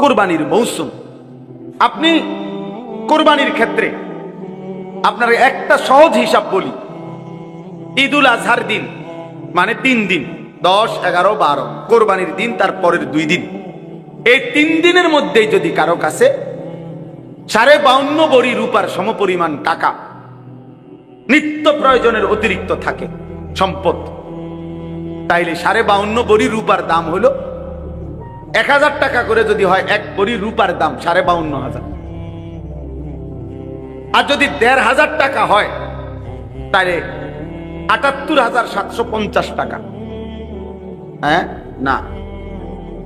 কোরবানির মৌসুম। আপনি কোরবানির ক্ষেত্রে আপনার একটা সহজ হিসাব বলি। ঈদুল আজহার দিন মানে তিন দিন, দশ, এগারো, বারো। কোরবানির দিন, তার পরের দুই দিন। এই তিন দিনের মধ্যেই যদি কারও কাছে সাড়ে বাউন্ন বড়ি রূপার সমপরিমাণ টাকা নিত্য প্রয়োজনের অতিরিক্ত থাকে, সম্পদ, তাইলে সাড়ে বাউন্ন বড়ি রূপার দাম হলো এক হাজার টাকা করে যদি হয়, এক বড়ি রূপার দাম, সাড়ে বাউন্ন হাজার। আর যদি দেড় হাজার টাকা হয় তাহলে আটাত্তর হাজার সাতশো পঞ্চাশ টাকা। হ্যাঁ? না,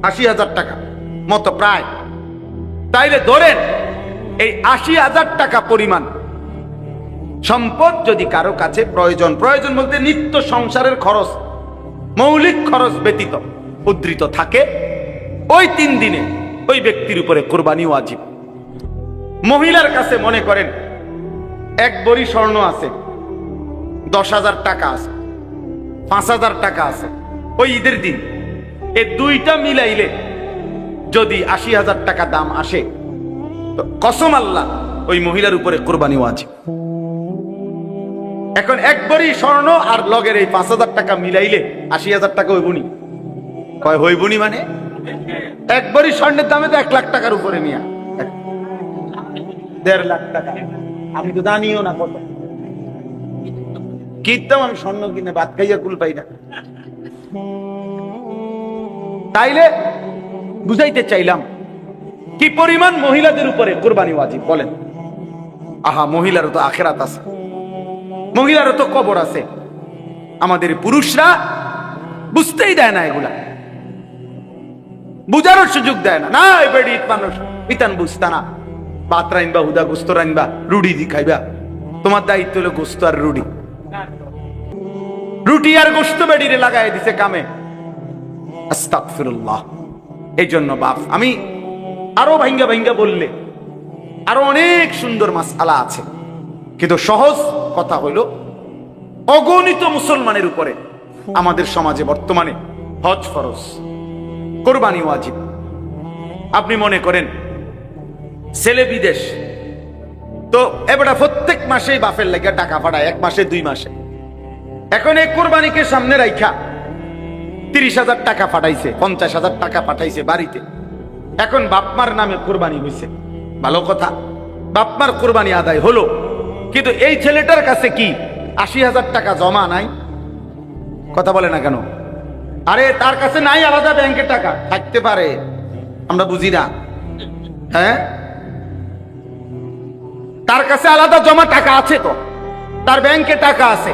আশি হাজার টাকা, মতো প্রায়। তাইলে ধরেন, এই আশি হাজার টাকা পরিমাণ সম্পদ যদি কারও কাছে প্রয়োজন প্রয়োজন বলতে নিত্য সংসারের খরচ, মৌলিক খরচ ব্যতীত, উদ্ধৃত থাকে ওই তিন দিনে ওই ব্যক্তির উপরে কোরবানি ওয়াজিব। মহিলার কাছে মনে করেন, এক বড়ি স্বর্ণ আছে, দশ হাজার টাকা আছে, পাঁচ হাজার টাকা আছে। ওই ঈদের দিন এ দুইটা মিলাইলে যদি আশি হাজার টাকা দাম আসে কসম আল্লাহ ওই মহিলার উপরে কোরবানি ওয়াজিব। এখন একবারই স্বর্ণ আর লগের এই পাঁচ হাজার টাকা মিলাইলে আশি হাজার টাকা হইবনি। কয় হইবনি মানে? একবারই স্বর্ণের দামে তো এক লাখ টাকার উপরে নিয়া। দেড় লাখ টাকা। আমি তো জানিও না কত। কিনতাম আমি স্বর্ণ কিনে ভাত খাইয়া কুল পাই না। তাইলে বুঝাইতে চাইলাম কি পরিমাণ মহিলাদের উপরে কোরবানি ওয়াজিব বলেন। আহা মহিলারও তো আখেরাত আছে। মহিলারও তো কবর আছে। আমাদের পুরুষরা বুঝতেই দেয় না এগুলা। বুঝারও সুযোগ দেয় না। না এবারে মানুষ। ইতান বুঝতা না। ভাত রাইনবা, হুদা গোস্ত রাইনবা, রুটি দি খাইবা। তোমার দায়িত্ব হলো গোস্ত আর রুটি। রুটি আর গোস্ত বেডিরে লাগাই দিছে কামে। আস্তাগফিরুল্লাহ। এই জন্য বাপ, আমি আরও ভাঙ্গা ভাঙ্গা বললে আরও অনেক সুন্দর মাসালা আছে। কিন্তু সহজ কথা হইল, অগণিত মুসলমানের উপরে আমাদের সমাজে বর্তমানে হজ ফরজ। কোরবানি ওয়াজিব। আপনি মনে করেন, ছেলে বিদেশ, তো এবারে প্রত্যেক মাসেই বাপের লেগে টাকা পাঠায়, এক মাসে, দুই মাসে। এখন এই কোরবানিকে সামনে রাইখা তিরিশ হাজার টাকা পাঠাইছে, পঞ্চাশ হাজার টাকা পাঠাইছে বাড়িতে। এখন বাপমার নামে কোরবানি হয়েছে ভালো কথা, বাপমার কোরবানি আদায় হলো। কিন্তু এই ছেলেটার কাছে কি আশি হাজার টাকা জমা নাই? কথা বলে না কেন? আরে, তার কাছে নাই আলাদা ব্যাংকে টাকা। থাকতে পারে। আমরা বুঝি না। হ্যাঁ? তার কাছে আলাদা জমা টাকা আছে তো। তার ব্যাংকে টাকা আছে।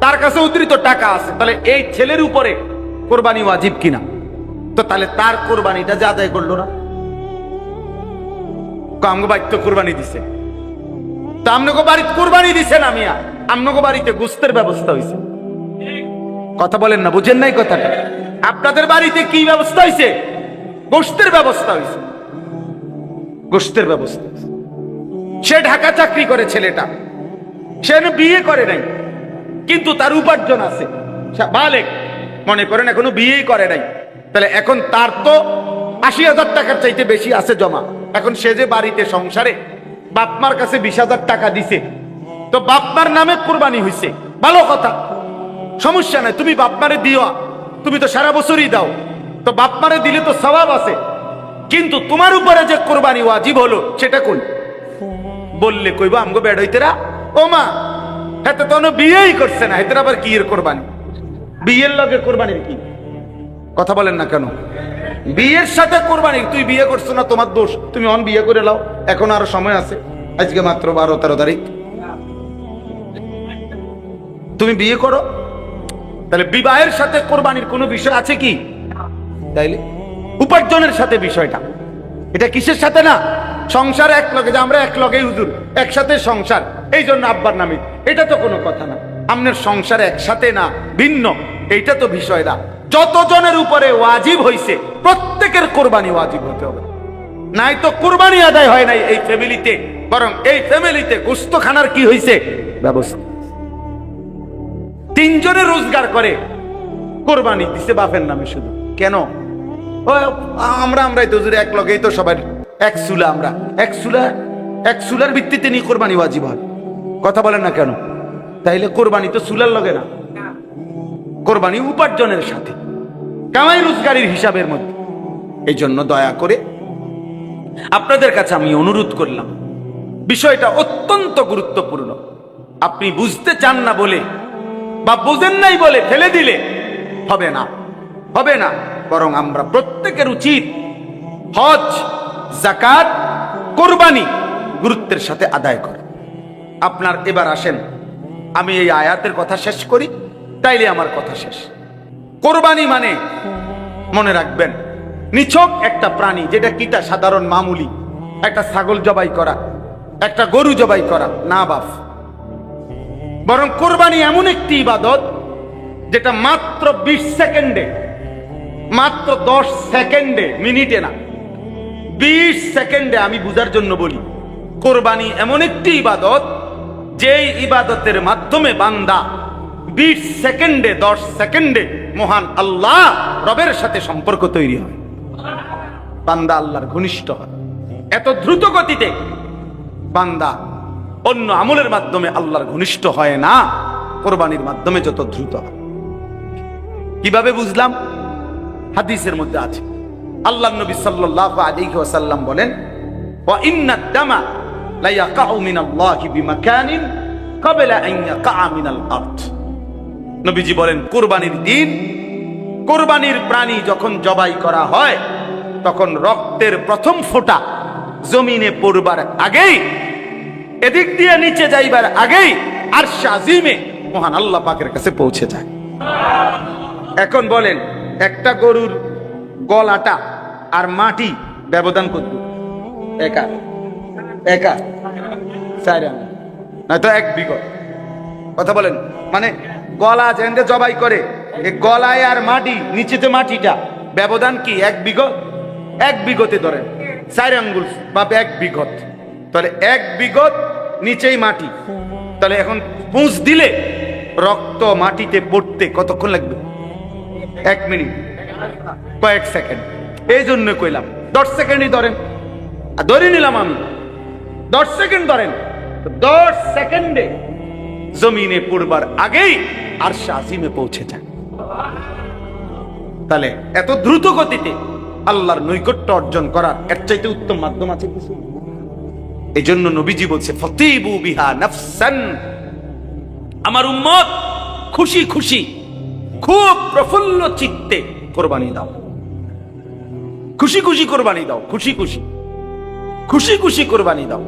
তার কাছে উদ্ধৃত টাকা আছে। তাহলে এই ছেলের উপরে কোরবানি ওয়াজিব কিনা? তো তাহলে তার কোরবানিটা যে আদায় করল না? আমগো বাড়িতে কোরবানি দিছে। তা আমনগো বাড়িতে কোরবানি দিছে না মিয়া। আমনগো বাড়িতে গুস্তের ব্যবস্থা হয়েছে কথা বলেন না, বুঝেন নাই কথাটা। আপনাদের বাড়িতে কি ব্যবস্থা হয়েছে গোস্তের ব্যবস্থা হয়েছে গোস্তের ব্যবস্থা সে ঢাকা চাকরি করে ছেলেটা। সে বিয়ে করে নাই। কিন্তু তার উপার্জন আছে। বালেক। মনে করেন এখনও বিয়েই করে নাই। তাহলে এখন তার তো আশি হাজার টাকার চাইতে বেশি আছে জমা। এখন সে যে বাড়িতে সংসারে বাপমার কাছে বিশ হাজার টাকা দিছে। তো বাপমার নামে কোরবানি হইছে। ভালো কথা। সমস্যা নাই, তুমি বাপমারে দিও। তুমি তো সারা বছরই দাও। তো বাপমারে দিলে তো স্বভাব আছে। কিন্তু তোমার উপরে যে কোরবানি ওয়াজিব হলো, সেটা কোন বললে কইবা, আমগো বেড হইতেরা ও মা, হেতে তো বিয়েই করছে না, হেতের আবার কি এর কোরবানি? বিয়ের লগে কোরবানির কি? কথা বলেন না কেন? বিয়ের সাথে কোরবানি তুই বিয়ে করছ না, তোমার দোষ। তুমি অন বিয়ে করে লাও, এখন আরও সময় আছে। আজকে মাত্র বারো তেরো তারিখ। তুমি বিয়ে করো। তাহলে বিবাহের সাথে কোরবানির কোনো বিষয় আছে কি? তাইলে উপার্জনের সাথে বিষয়টা। এটা কিসের সাথে না? সংসার এক লগে, যে আমরা এক লগে হুজুর, একসাথে সংসার। এই জন্য আব্বার নামে। এটা তো কোনো কথা না। আপনার সংসার একসাথে না, ভিন্ন। এইটা তো বিষয় না। যতজনের উপরে ওয়াজিব হইছে, প্রত্যেকের কোরবানি ওয়াজিব হতে হবে। নাই তো কোরবানি আদায় হয় নাই এই ফ্যামিলিতে বরং এই ফ্যামিলিতে গোস্তখানার কি হইছে? ব্যবস্থা। তিনজনে রোজগার করে। কোরবানি দিছে বাপের নামে শুধু। কেন? আমরা আমরাই তো হুজুর এক লগেই তো সবার এক সুলা আমরা। এক সুলা এক সুলার ভিত্তিতে নিয়ে কোরবানি ওয়াজিব হয়। কথা বলেন না কেন? তাইলে কোরবানি তো সুলার লগে না। কোরবানি উপার্জনের সাথে। কামাই রোজগারির হিসাবের মধ্যে। এই জন্য দয়া করে আপনাদের কাছে আমি অনুরোধ করলাম। বিষয়টা অত্যন্ত গুরুত্বপূর্ণ। আপনি বুঝতে চান না বলে বা বুঝেন নাই বলে ফেলে দিলে হবে না হবে না। বরং আমরা প্রত্যেকের উচিত হজ জাকাত কোরবানি গুরুত্বের সাথে আদায় করা। আপনার এবার আসেন, আমি এই আয়াতের কথা শেষ করি, তাইলে আমার কথা শেষ। কোরবানি মানে মনে রাখবেন, নিছক একটা প্রাণী, যেটা কিটা সাধারণ মামুলি, একটা ছাগল জবাই করা, একটা গরু জবাই করা, না বাপ বরং কোরবানি এমন একটি ইবাদত যেটা মাত্র বিশ সেকেন্ডে, মাত্র দশ সেকেন্ডে, মিনিটে না, বিশ সেকেন্ডে আমি বুঝার জন্য বলি, কোরবানি এমন একটি ইবাদত যেই ইবাদতের মাধ্যমে বান্দা বিশ সেকেন্ডে, দশ সেকেন্ডে মহান আল্লাহ রবের সাথে সম্পর্ক তৈরি হয়। বান্দা আল্লাহর ঘনিষ্ঠ হয়। এত দ্রুত গতিতে বান্দা অন্য আমলের মাধ্যমে আল্লাহর ঘনিষ্ঠ হয় না, কোরবানির মাধ্যমে যত দ্রুত কীভাবে বুঝলাম? হাদিসের মধ্যে আছে। আল্লাহ নবী সাল্লাল্লাহু আলাইহি ওয়াসাল্লাম বলেন নবীজি বলেন, কুরবানির দিন, কোরবানির প্রাণী যখন জবাই করা হয়, তখন রক্তের প্রথম ফোঁটা জমিনে পড়বার আগেই এদিক দিয়ে নিচে যাইবার আগেই আর শাজিমে মহান আল্লাহ পাকের কাছে পৌঁছে যায়। এখন বলেন, একটা গরুর গলাটা আর মাটি ব্যবধান করত একা একা, চার নয়তো এক বিগত। কথা বলেন মানে গলা যেখানে জবাই করে গলায় আর মাটি, নিচেতে মাটিটা, ব্যবধান কি? এক বিগত? এক বিগতে ধরেন, চার আঙ্গুল বা এক বিগত। তাহলে এক বিগত, নিচেই মাটি। তাহলে এখন পুঁজ দিলে রক্ত মাটিতে পড়তে কতক্ষণ লাগবে? এক মিনিট। কয়েক সেকেন্ড। এই জন্য কইলাম, দশ সেকেন্ডই ধরেন। আর ধরে নিলাম আমি, দশ সেকেন্ড ধরেন। দশ সেকেন্ডে জমিনে পড়বার আগেই আর শাসিমে পৌঁছে যায়। তাহলে এত দ্রুত গতিতে আল্লাহর নৈকট্য অর্জন করার এর চাইতে উত্তম মাধ্যম আছে কিছু? এই জন্য নবীজি বলছে, ফতিবু বিহা নাফসান। আমার উম্মত খুশি খুশি, খুব প্রফুল্ল চিত্তে কোরবানি দাও। খুশি খুশি কোরবানি দাও, খুশি খুশি। খুশি খুশি কোরবানি দাও।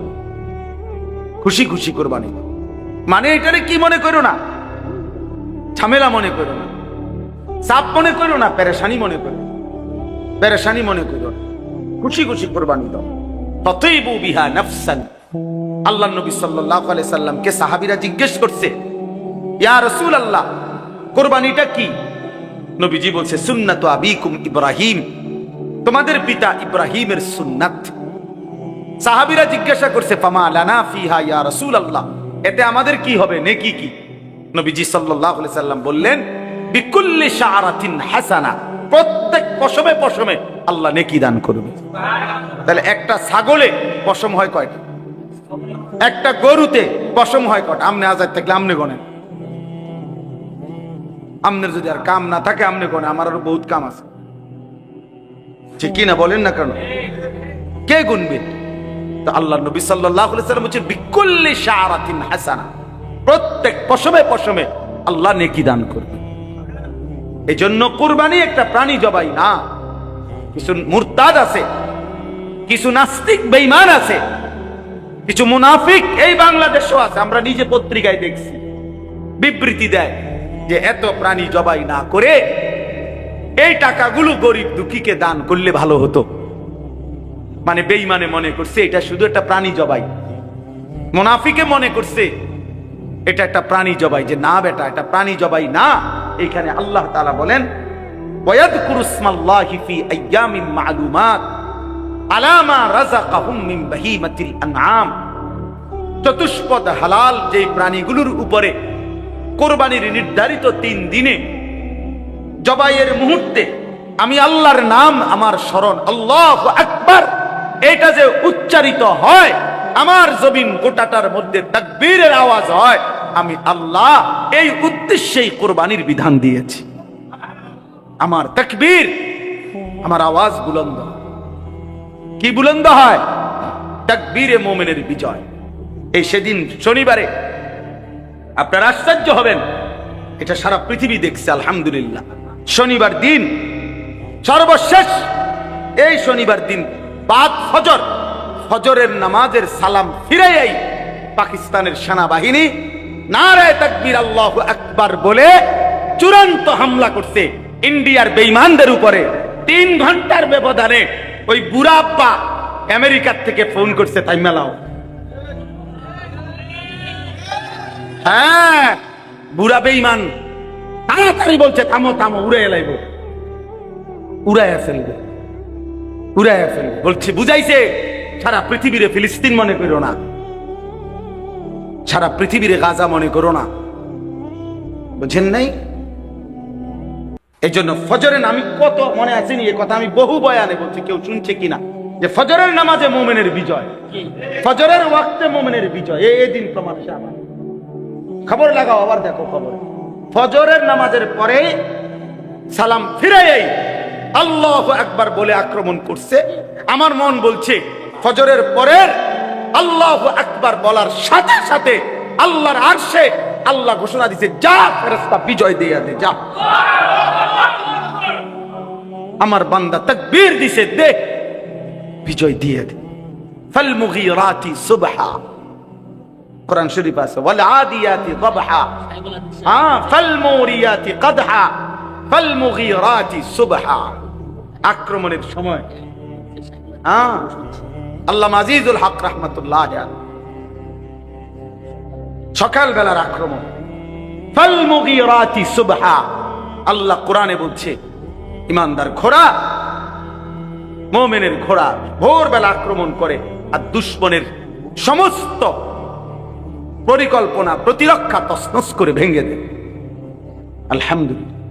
খুশি খুশি কোরবানি দাও। মানে এটারে কি মনে করো না? ঝামেলা মনে করো না। চাপ মনে করো না? পেরেশানি মনে করো। পেরেশানি মনে করো খুশি খুশি কোরবানি দাও। বিহা নাফসান। আল্লাহ নবী সাল্লাল্লাহু আলাইহি সাল্লামকে সাহাবীরা জিজ্ঞেস করছে, ইয়া রাসূল আল্লাহ কোরবানিটা কি? নবীজি বলছে, সুন্নাতু আবিকুম ইব্রাহিম, তোমাদের পিতা ইব্রাহিমের সুন্নাত। সাহাবীরা জিজ্ঞাসা করছে, ফামা লানা ফিহা ইয়া রাসূল আল্লাহ এতে আমাদের কি হবে, নেকি কি? নবীজি সাল্লাল্লাহু আলাইহি সাল্লাম বললেন, বিকুল্লি শাআরাতিন হাসানা পশমে পশমে আল্লাহ নেকি দান করবে। তাহলে একটা ছাগলে পশম হয় কয়টা? একটা গরুতে পশম হয় কয়টা? আমনে আজাদ থাকলে আমনে গনেন আমনের যদি আর কাম না থাকে, আমনে গনে আমার আরও বহুত কাম আছে। ঠিক কি না বলেন না কেন? কে গুনবে? তো আল্লাহ নবী আলাইহি সাল্লাম হচ্ছে বিকুল্লি শাআরাতিন হাসানা। প্রত্যেক পশমে পশমে আল্লাহ নেকি দান করবে। এই জন্য কুরবানি একটা প্রাণী জবাই না। কিছু মুরতাদ আছে, কিছু নাস্তিক বেইমান আছে, কিছু মুনাফিক এই বাংলাদেশও আছে। আমরা নিজে পত্রিকায় দেখছি, বিবৃতি দেয় যে এত প্রাণী জবাই না করে এই টাকাগুলো গরিব দুঃখীকে দান করলে ভালো হতো। মানে বেইমানে মনে করছে, এটা শুধু একটা প্রাণী জবাই। মুনাফিকে মনে করছে, এটা একটা প্রাণী জবাই যে, না বেটা, এটা প্রাণী জবাই না। এখানে আল্লাহ তালা বলেন চতুষ্পদ হালাল যে প্রাণীগুলোর উপরে কোরবানির নির্ধারিত তিন দিনে জবাইয়ের মুহূর্তে আমি আল্লাহর নাম আমার স্মরণ, আল্লাহ আকবার! এটা যে উচ্চারিত হয়, আমার জমিন গোটাটার মধ্যে তাকবীরের আওয়াজ হয়। আমি আল্লাহ এই উদ্দেশ্যেই কোরবানির বিধান দিয়েছি। আমার তাকবীর, আমার আওয়াজ বুলন্দ। কি বুলন্দ হয়? তাকবীরে মোমেনের বিজয়। এই সেদিন শনিবারে আপনার আশ্চর্য হবেন। এটা সারা পৃথিবী দেখছে, আলহামদুলিল্লাহ। শনিবার দিন, সর্বশেষ এই শনিবার দিন বাদ ফজর। ফজরের নামাজের সালাম ফিরাইয়াই পাকিস্তানের সেনাবাহিনী নারায় তাকবীর আল্লাহ আকবার বলে চূড়ান্ত হামলা করছে ইন্ডিয়ার বেইমানদের উপরে। তিন ঘণ্টার ব্যবধানে ওই বুড়া আব্বা আমেরিকার থেকে ফোন করছে, তাই মেলাও। হ্যাঁ বুড়া বেইমান তাড়াতাড়ি বলছে, থামো থামো উড়ে এলাইব উড়াইয়া ফেলবে। উড়াইয়া ফেলবে। বলছে, বুঝাইছে, সারা পৃথিবীরে ফিলিস্তিন মনে করো না। সারা পৃথিবীরে গাজা মনে করো না। বুঝেন নাই? এই জন্য ফজরের আমি কত মনে আছে নি এ কথা আমি বহু বয়ানে বলছি কেউ শুনছে কিনা? যে ফজরের নামাজে মোমেনের বিজয়। ফজরের ওয়াক্তে মোমেনের বিজয়। এই দিন প্রমাণ খবর লাগাও আবার দেখো খবর। ফজরের নামাজের পরে সালাম ফিরাই আল্লাহ একবার বলে আক্রমণ করছে। আমার মন বলছে ফজরের পরের আল্লাহ একবার বলার সাথে সাথে আল্লাহর আরশে আল্লাহ ঘোষণা দিছে, যা ফেরেশতা বিজয় দিয়ে দে, যা। আমার বান্দা তাকবীর দিছে, দে, বিজয় দিয়ে দে। ফাল মুগীরাতি সুবহা। কোরআন শরীফ আছে ওয়াল আদিয়াতি দবহা। হ্যাঁ ফাল মুরিয়াতি কদহা ফাল মুগীরাতি সুবহা। আক্রমণের সময় হ্যাঁ আল্লাহ আজিজুল হক রহমতুল্লাহ আলাইহি। সকাল বেলার আক্রমণ আল্লাহ কোরআনে বলছে, ইমানদার ঘোড়া, মোমেনের ঘোড়া ভোরবেলা আক্রমণ করে আর দুশ্মনের সমস্ত পরিকল্পনা প্রতিরক্ষা তসনস করে ভেঙে দেয়। আলহামদুলিল্লাহ।